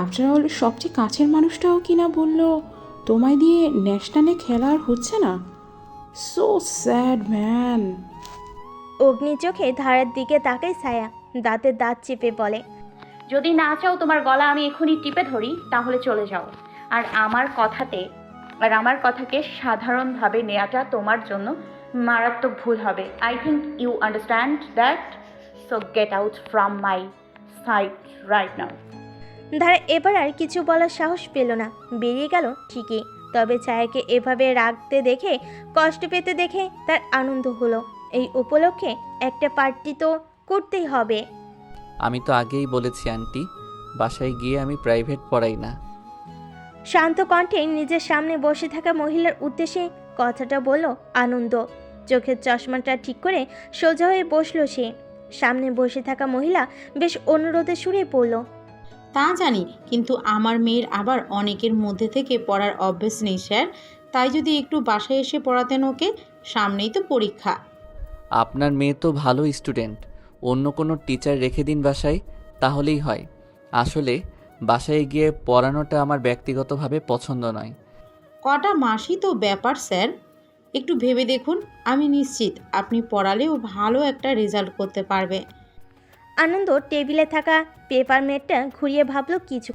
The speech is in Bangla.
আফটার অল সবচেয়ে কাছের মানুষটাও কিনা বলল? তোমায় দিয়ে ন্যাশনালে খেলা আর হচ্ছে না? সো স্যাড ম্যান অগ্নি চোখে ধারার দিকে তাকায় ছায়া দাঁতে দাঁত চেপে বলে যদি না চাও তোমার গলা আমি এখনই টিপে ধরি তাহলে চলে যাও। আর আমার কথাতে আর আমার কথাকে সাধারণভাবে নেওয়াটা তোমার জন্য মারাত্মক ভুল হবে। I think you understand that so get out from my sight right now ধারা এবার আর কিছু বলার সাহস পেল না। বেরিয়ে গেল ঠিকই তবে ছায়াকে এভাবে রাখতে দেখে কষ্ট পেতে দেখে তার আনন্দ হলো। এই উপলক্ষে একটা পার্টি তো করতেই হবে। আমি তো আগেই বলেছি আন্টি বাসায় গিয়ে আমি প্রাইভেট পড়াই না। শান্ত কণ্ঠে নিজের সামনে বসে থাকা মহিলার উদ্দেশ্যে কথাটা বলল আনন্দ। চোখের চশমাটা ঠিক করে সোজা হয়ে বসল সে। সামনে বসে থাকা মহিলা বেশ অনুরোধে সুরে পড়ল তা জানি কিন্তু আমার মেয়ের আবার অনেকের মধ্যে থেকে পড়ার অভ্যেস নেই স্যার। তাই যদি একটু বাসায় এসে পড়াতেন ওকে সামনেই তো পরীক্ষা। আপনার মেয়ে তো ভালো স্টুডেন্ট। অন্য কোনো টিচার রেখে দিন বাসায় তাহলেই হয়। আসলে বাসায় গিয়ে পড়ানোটা আমার ব্যক্তিগতভাবে পছন্দ নয়। কটা মাসই তো ব্যাপার স্যার। একটু ভেবে দেখুন আমি নিশ্চিত আপনি পড়ালেও ভালো একটা রেজাল্ট করতে পারবে। আনন্দ টেবিলে থাকা পেপার মেটটা ঘুরিয়ে ভাবল কিছু